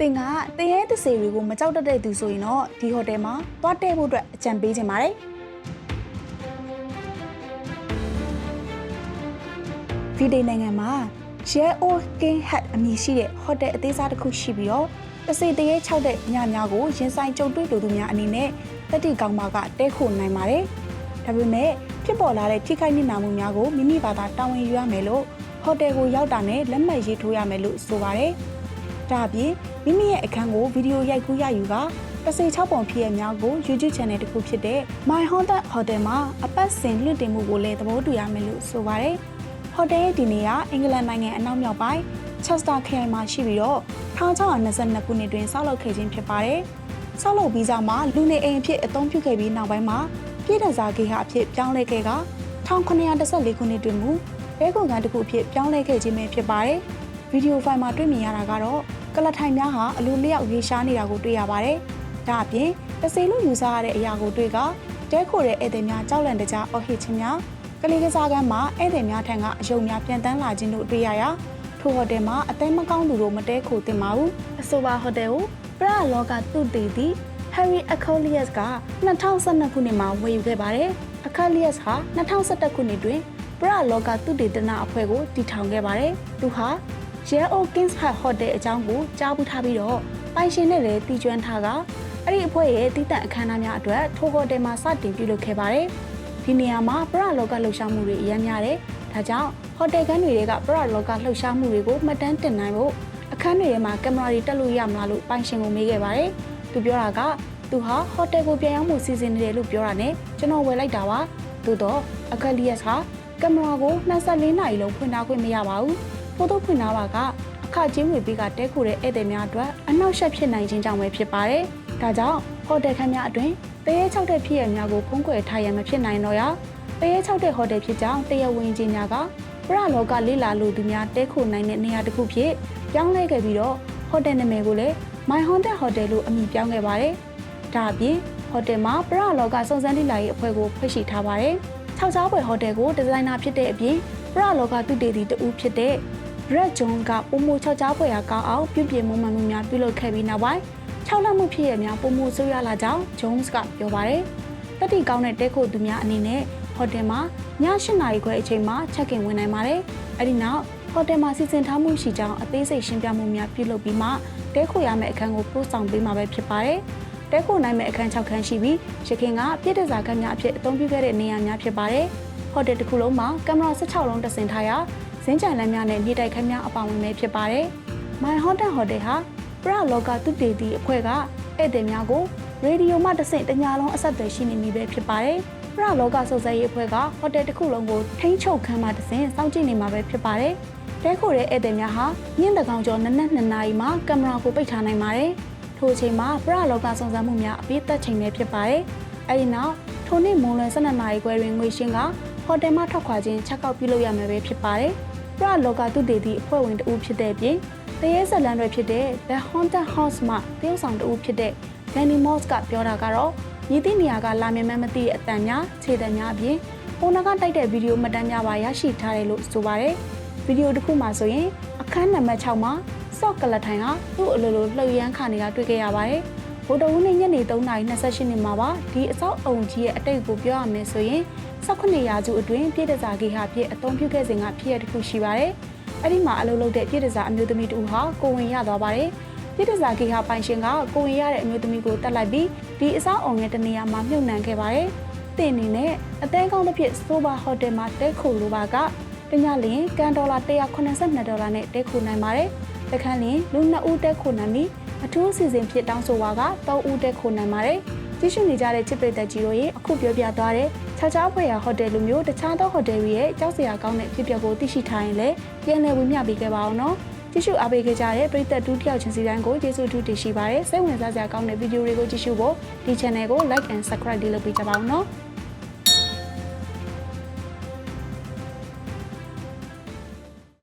သင်ကတရဲသစေတွေကိုမကြောက်တတ်တဲ့သူဆိုရင်တော့ဒီဟိုတယ်မှာသွားတည့်ဖို့အတွက်အကြံပေးချင်ပါတယ်ဗီဒီနိုင်ငံမှာ Share or King Hat အမည်ရှိတဲ့ဟိုတယ်အသေးစားတစ်ခုရှိပြီးတော့တစေတရဲ၆တဲ့ညများကိုရင်ဆိုင်ကြုံတွေ့လိုသူများအနေနဲ့တက်တီကောင်မကတဲခိုနိုင်ပါတယ်ဒါပေမဲ့ဖြစ်ပေါ်လာတဲ့ထိခိုက်နစ်နာမှုများကိုမိမိဘာသာတာဝန်ယူရမယ်လို့ဟိုတယ်ကိုရောက်တာနဲ့လက်မှတ်ရေးထိုးရမယ်လို့ဆိုပါတယ်။ဒါအပြင် မိမိရဲ့အခန်းကိုဗီဒီယိုရိုက်ကူးရယူကတစ်စိ6ပုံဖြစ်ရများကို YouTube Channel တစ်ခုဖြစ်တဲ့ My Haunted Hotel မှာအပတ်စဉ်လွှင့်တင်မှုကိုလည်းသဘောတူရမယ်လို့ဆိုပါတယ်။ဟိုတယ်ရဲ့ဒီနေရာအင်္ဂလန်နိုင်ငံအနောက်မြောက်ပိုင်း Chester ခရိုင်မှာရှိပြီးတော့1622ခုနှစ်တွင်ဆောက်လုပ်ခဲ့ခြင်းဖြစ်ပါတယ်။ဆောက်လုပ်ပြီးကြမှာလူနေအိမ်အဖြစ်အသုံးပြုခဲ့ပြီးနောက်ပိုင်းမှာပြည်ထောင်စာဂေဟာအဖြစ်ပြောင်းလဲခဲ့က1914ခုနှစ်တွင်မူရဲကုန်ကန်တစ်ခုအဖြစ်ပြောင်းလဲခဲ့ခြင်းပဲဖြစ်ပါတယ်။ဗီဒီယိုဖိုင်မှာတွေ့မြင်ရတာကတော့ ကလထိုင်များဟာအလိုလျောက်ရေးရှားနေတာကိုတွေ့ရပါတယ်။ဒါအပြင်တစေလို့ယူဆရတဲ့အရာကိုတွေ့ကတဲခိုတဲ့ဧည့်သည်များကြောက်လန့်တကြားအော်ဟစ်ခြင်းများကလေးကစားကမ်းမှာဧည့်သည်များထံကအယုံများပြန်တန်းလာခြင်းတို့တွေ့ရရာထိုဟိုတယ်မှာအသိမကောင်းသူတို့မတဲခိုတင်ပါဘူး။အဆိုပါဟိုတယ်ကိုပရလောကသူတည်သည့် Harry Achilles က2012ခုနှစ်မှာဝယ်ယူခဲ့ပါတယ်။ Achilles ဟာ2011ခုနှစ်တွင်ပရလောကသုတေသနအဖွဲ့ကိုတည်ထောင်ခဲ့ပါတယ်။သူဟာ Yale Kings Park Hotel အကြောင်းကိုကြားပူးထားပြီးတော့ပိုင်ရှင်နဲ့လည်းတည်ကျွမ်းထားကအဲ့ဒီအဖွဲ့ရဲ့တည်တံ့အခမ်းအနားများအတွက်ထိုဟိုတယ်မှာစတင်ပြုလုပ်ခဲ့ပါတယ်။ဒီနေရာမှာပရလောကလှုပ်ရှားမှုတွေအများများတယ်။ဒါကြောင့်ဟိုတယ်ကန်းတွေကပရလောကလှုပ်ရှားမှုတွေကိုမှတ်တမ်းတင်နိုင်ဖို့အခန်းတွေထဲမှာကင်မရာတွေတက်လို့ရမလားလို့ပိုင်ရှင်ကိုမေးခဲ့ပါတယ်။သူပြောတာကသူဟာဟိုတယ်ကိုပြန်ရောက်မှုစီစဉ်နေတယ်လို့ပြောတာနဲ့ကျွန်တော်ဝယ်လိုက်တာပါ။သို့တော့အခက်လီယက်ဟာကင်မရာကို24နာရီလုံးဖွင့်ထားခွင့်မရပါဘူး။ ဖိုတိုဖွင့်ထားပါကအခချင်းဝေပေးကတဲခိုတဲ့ဧည့်သည်များအတွက်အနောက်ရှက်ဖြစ်နိုင်ခြင်းကြောင့်ပဲဖြစ်ပါတယ်။ဒါကြောင့်ဟိုတယ်ခန်းများအတွင်းတရေ၆တဲ့ဖြစ်ရများကိုဖုံးကွယ်ထားရမဖြစ်နိုင်တော့ရတရေ၆တဲ့ဟိုတယ်ဖြစ်ကြောင်းတရဝင်းချင်းများကပရလောကလေးလာလူသူများတဲခိုနိုင်တဲ့နေရာတစ်ခုဖြစ်ပြောင်းလဲခဲ့ပြီးတော့ဟိုတယ်နာမည်ကိုလည်း My Haunted Hotel လို့အမည်ပြောင်းခဲ့ပါတယ်။ဒါအပြင်ဟိုတယ်မှာပရလောကစုံစမ်းတိလာရေးအဖွဲ့ကိုဖွဲ့ရှိထားပါတယ်။၆ချောင်းပွဲဟိုတယ်ကိုဒီဇိုင်နာဖြစ်တဲ့အပြင်ပရလောကသူတေတီတူဖြစ်တဲ့ Red John ကပုံမှု၆ချောင်းပွဲရာကောင်းအောင်ပြုပြင်မွမ်းမံမှုများပြုလုပ်ခဲ့ပြီးနောက်ပိုင်း၆လမှုဖြစ်ရများပုံမှုဆိုးရလာကြောင်း Jones ကပြောပါတယ်။တက်တီကောင်းတဲ့တဲခိုသူများအနေနဲ့ဟိုတယ်မှာည၈နာရီခွဲအချိန်မှာချက်ကင်ဝင်နိုင်ပါတယ်။အဲဒီနောက်ဟိုတယ်မှာစီစဉ်ထားမှုရှိကြောင်းအသေးစိတ်ရှင်းပြမှုများပြုလုပ်ပြီးမှတဲခိုရမယ့်အခန်းကိုပို့ဆောင်ပေးမှာပဲဖြစ်ပါတယ်။တဲခိုနိုင်မယ့်အခန်း6ခန်းရှိပြီးရခင်ကပြည့်တစားခန်းများအဖြစ်အသုံးပြုခဲ့တဲ့နေရာများဖြစ်ပါတယ်။ဟိုတယ်တစ်ခုလုံးမှာကင်မရာ16လုံးတဆင်ထားရာ ဇင်းကြံလမ်းများနဲ့မြေတိုက်ခန်းများအပါအဝင်ပဲဖြစ်ပါတယ်။ My Haunted Hotel ဟာပရလောကသူတေတီအဖွဲ့ကဧည့်သည်များကိုရေဒီယိုမှတဆင့်တညာလုံးအဆက်အသွယ်ရှိနေပြီပဲဖြစ်ပါတယ်။ပရလောကစုံစမ်းရေးအဖွဲ့ကဟိုတယ်တစ်ခုလုံးကိုထိန်းချုပ်ခန်းမှတဆင့်စောင့်ကြည့်နေမှာပဲဖြစ်ပါတယ်။တဲခိုတဲ့ဧည့်သည်များဟာညင်တကောင်ကျော်နက်နက်2နာရီမှာကင်မရာကိုပိတ်ထားနိုင်ပါတယ်။ထိုအချိန်မှာပရလောကစုံစမ်းမှုများအပြည့်သက်ချိန်ပဲဖြစ်ပါတယ်။အဲဒီနောက်ထိုနေ့မွန်လွယ်12နာရီခွဲတွင်ငွေရှင်းကဟိုတယ်မှထွက်ခွာခြင်းချက်ကောက်ပြုလုပ်ရမှာပဲဖြစ်ပါတယ်။ ပရလောကသူတေတီအဖွဲ့ဝင်တဦးဖြစ်တဲ့ပြင်တရေဇလန်တွေဖြစ်တဲ့ The Haunted House မှာတရုတ်ဆောင်တဦးဖြစ်တဲ့ Danny Moss ကပြောတာကတော့ရည်သည့်နေရာကလာမြင်မှမသိတဲ့အတန်များခြေတံများအပြင်ပုံနာကတိုက်တဲ့ဗီဒီယိုမှတ်တမ်းများပါရရှိထားတယ်လို့ဆိုပါတယ်။ဗီဒီယိုတစ်ခုမှာဆိုရင်အခန်းနံပါတ်6မှာဆော့ကလထိုင်ဟာသူ့အလိုလိုလှုပ်ရမ်းခါနေတာတွေ့ခဲ့ရပါတယ်။ ဗိုလ်တော်ဦးနဲ့ညနေ3:28နှစ်မှာပါဒီအစောက်အုံကြီးရဲ့အတိတ်ကိုပြောရမယ်ဆိုရင်18ရာစုအတွင်းပြည်တစားကြီးဟာဖြစ်အသုံးပြုခဲ့စဉ်ကဖြစ်ရတစ်ခုရှိပါတယ်။အဲ့ဒီမှာအလုပ်လုပ်တဲ့ပြည်တစားအမျိုးသမီးတူဟာကိုဝင်ရသွားပါတယ်။ပြည်တစားကြီးဟာပိုင်ရှင်ကကိုဝင်ရတဲ့အမျိုးသမီးကိုတက်လိုက်ပြီးဒီအစောက်အုံရဲ့တနေရာမှာမြုပ်နှံခဲ့ပါတယ်။တင်အနေနဲ့အသေးကောင်းတစ်ဖြစ်ဆိုဘာဟိုတယ်မှာတဲခိုလိုပါကတညလင်ကန်ဒေါ်လာ182ဒေါ်လာနဲ့တဲခိုနိုင်ပါတယ်။တခန်းလင်လူ2ဦးတဲခိုနိုင်ပြီး အထူးအစီအစဉ်ဖြစ်တောင်းဆိုပါက3ဦးတဲခိုနိုင်ပါတယ်။ကြည့်ရှုနေကြတဲ့ချစ်ပိတ်သက်ကြီးတို့ရဲ့အခုပြောပြသွားတဲ့ခြားခြားဖွယ်ရာဟိုတယ်လိုမျိုးတခြားသောဟိုတယ်တွေရဲ့ကြောက်စရာကောင်းတဲ့ဖြစ်ပျက်ကိုသိရှိထားရင်လည်းပြန်လည်ဝင်မြပေးခဲ့ပါအောင်နော်။ကြည့်ရှုအားပေးခဲ့ကြတဲ့ပရိသတ်ဒုတိယချင်းစီတိုင်းကိုကျေးဇူးအထူးတင်ရှိပါတယ်။စိတ်ဝင်စားစရာကောင်းတဲ့ဗီဒီယိုတွေကိုကြည့်ရှုဖို့ဒီ channel ကို like and subscribe လုပ်ပေးကြပါဦးနော်။